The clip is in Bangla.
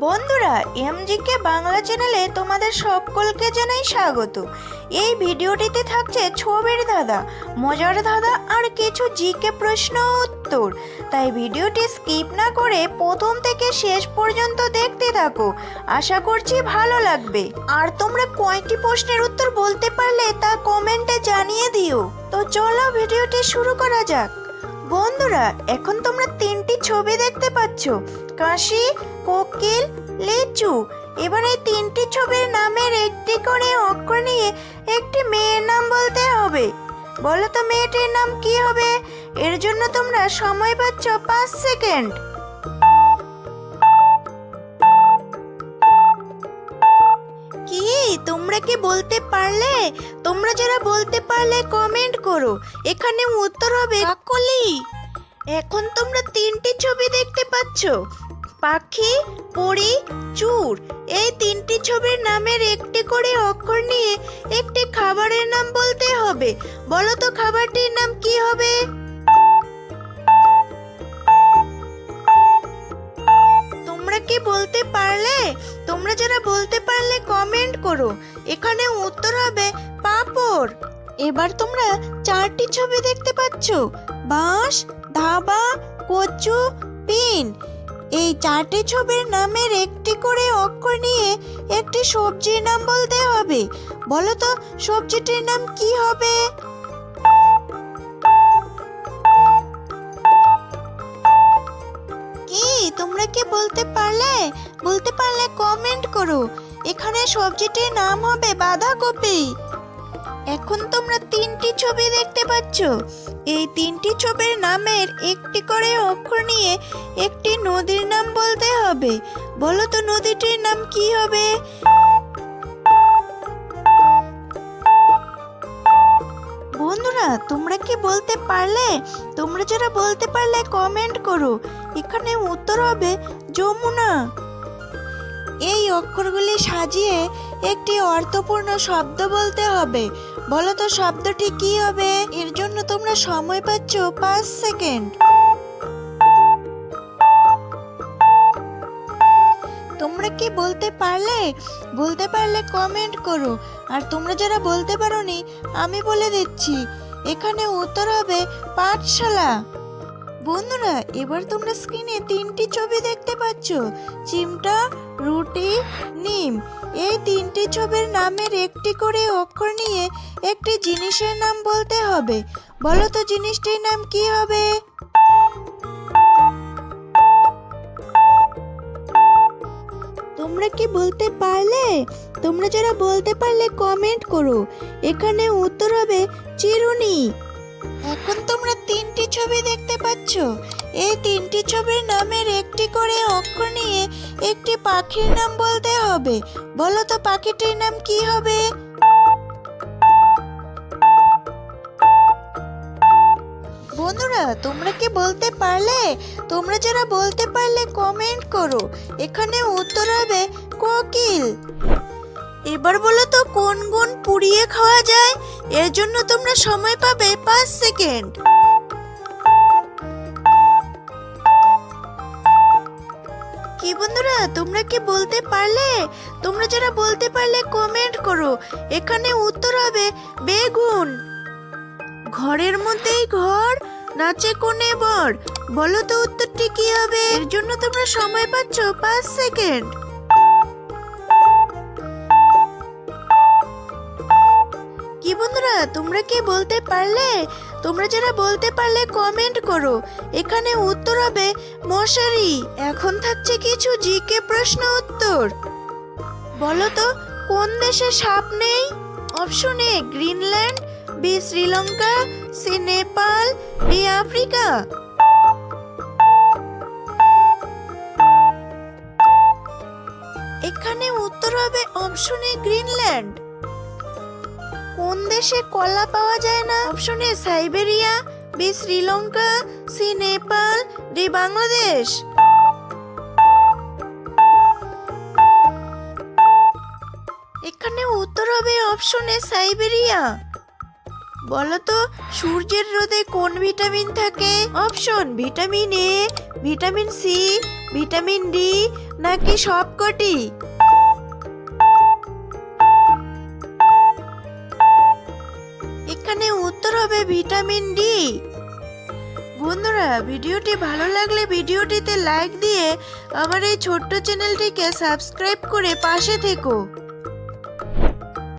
বন্ধুরা এমজিকে বাংলা চ্যানেলে তোমাদের সকলকে জানাই স্বাগত। এই ভিডিওটিতে থাকছে ছবির ধাঁধা, মজার ধাঁধা আর কিছু জিকে প্রশ্ন উত্তর। তাই ভিডিওটি স্কিপ না করে প্রথম থেকে শেষ পর্যন্ত দেখতে থাকো। আশা করছি ভালো লাগবে। আর তোমরা কয়টি প্রশ্নের উত্তর বলতে পারলে তা কমেন্টে জানিয়ে দিও। তো চলো ভিডিওটি শুরু করা যাক। বন্ধুরা, এখন তোমরা তিনটি ছবি দেখতে পাচ্ছ। কাশি লিচু। এবার এই তিনটি ছবির নামের একটি করে অক্ষর নিয়ে একটি মেয়ের নাম বলতে হবে। বলো তো মেয়েটির নাম কি হবে? এর জন্য তোমরা সময় পাচ্ছ পাঁচ সেকেন্ড। কি? তোমরা কি বলতে পারলে? তোমরা যারা বলতে পারলে কমেন্ট করো। এখানে উত্তর হবে কাকলি এখন তোমরা তিনটি ছবি দেখতে পাচ্ছ। পাখি, পরি, চুর। এই তিনটি ছবির নামের একটি করে অক্ষর নিয়ে একটি খাবারের নাম বলতে হবে। বলো তো খাবারটির নাম কি হবে? তোমরা কি বলতে পারলে? তোমরা যারা বলতে পারলে কমেন্ট করো। এখানে উত্তর হবে পাপড়। এবার তোমরা চারটি ছবি দেখতে পাচ্ছ। বাঁশ, ধাবা, কচু, পিন। এই চারটি ছবির নামের একটি করে অক্ষর নিয়ে একটি সবজির নাম বলতে হবে। বলো তো, সবজিটির নাম কি হবে? কি, তোমরা কি বলতে পারলে? বলতে পারলে কমেন্ট করো। এখানে সবজিটির নাম হবে বাঁধাকপি। এখন তোমরা তিনটি ছবি দেখতে পাচ্ছ। এই তিনটি ছবির নামের একটি করে অক্ষর নিয়ে একটি নদীর নাম বলতে হবে। বলো তো নদীটির নাম কি হবে? বন্ধুরা, তোমরা কি বলতে পারলে? তোমরা যারা বলতে পারলে কমেন্ট করো। এখানে উত্তর হবে যমুনা। এই অক্ষরগুলি সাজিয়ে একটি অর্থপূর্ণ শব্দ বলতে হবে। বলো তো শব্দটি কি হবে? এর জন্য তোমরা সময় পাচ্ছ পাঁচ সেকেন্ড। তোমরা কি বলতে পারলে? বলতে পারলে কমেন্ট করো। আর তোমরা যারা বলতে পারোনি, আমি বলে দিচ্ছি, এখানে উত্তর হবে পাঠশালা। বন্ধুরা, এবার তোমরা স্ক্রিনে তিনটি ছবি দেখতে পাচ্ছ। চিমটা রুটি, নিম। এই তিনটি ছবির নামের একটি করে অক্ষর নিয়ে একটি জিনিসের নাম বলতে হবে। বলো তো জিনিসটির নাম কি হবে? তোমরা কি বলতে পারলে? তোমরা যারা বলতে পারলে কমেন্ট করো। এখানে উত্তর হবে চিরুনি। এখন তোমরা তিনটি ছবি দেখতে পাচ্ছ। এই তিনটি ছবির নামের একটি করে অক্ষর নিয়ে একটি পাখির নাম বলতে হবে। বলো তো পাখিটির নাম কি হবে? বন্ধুরা, তোমরা কি বলতে পারলে? তোমরা যারা বলতে পারলে কমেন্ট করো। এখানে উত্তর হবে কোকিল। এবার বলো তো কোন গুণ পুড়িয়ে খাওয়া যায়? এর জন্য তোমরা সময় পাবে পাঁচ সেকেন্ড। কি বন্ধুরা, তোমরা কি বলতে পারলে? তোমরা যারা বলতে পারলে কমেন্ট করো। এখানে উত্তর হবে বেগুন। ঘরের মধ্যেই ঘর নাচে কোণে বর? বলো তো উত্তরটি কি হবে? এর জন্য তোমরা সময় পাচ্ছ পাঁচ সেকেন্ড কি বন্ধুরা, তোমরা কি বলতে পারলে? তোমরা যারা বলতে পারলে কমেন্ট করো। এখানে উত্তর হবে, মশারি, এখন থাকছে কিছু জিকে প্রশ্ন উত্তর। বলো তো, কোন দেশে সাপ নেই? Option A Greenland B Sri Lanka C Nepal D Africa এখানে উত্তর হবে অপশন এ গ্রিনল্যান্ড কোন দেশে কলা পাওয়া যায় না? অপশনে Siberia B Sri Lanka C Nepal D Bangladesh এখানে উত্তর হবে অপশনে সাইবেরিয়া বলো তো সূর্যের রোদে কোন ভিটামিন থাকে? Option vitamin A vitamin C vitamin D নাকি সবকটি? Vitamin D. বন্ধুরা, ভিডিওটি ভালো লাগলে ভিডিওটিতে লাইক দিয়ে আমার এই ছোট্ট চ্যানেলটিকে সাবস্ক্রাইব করে পাশে থেকো।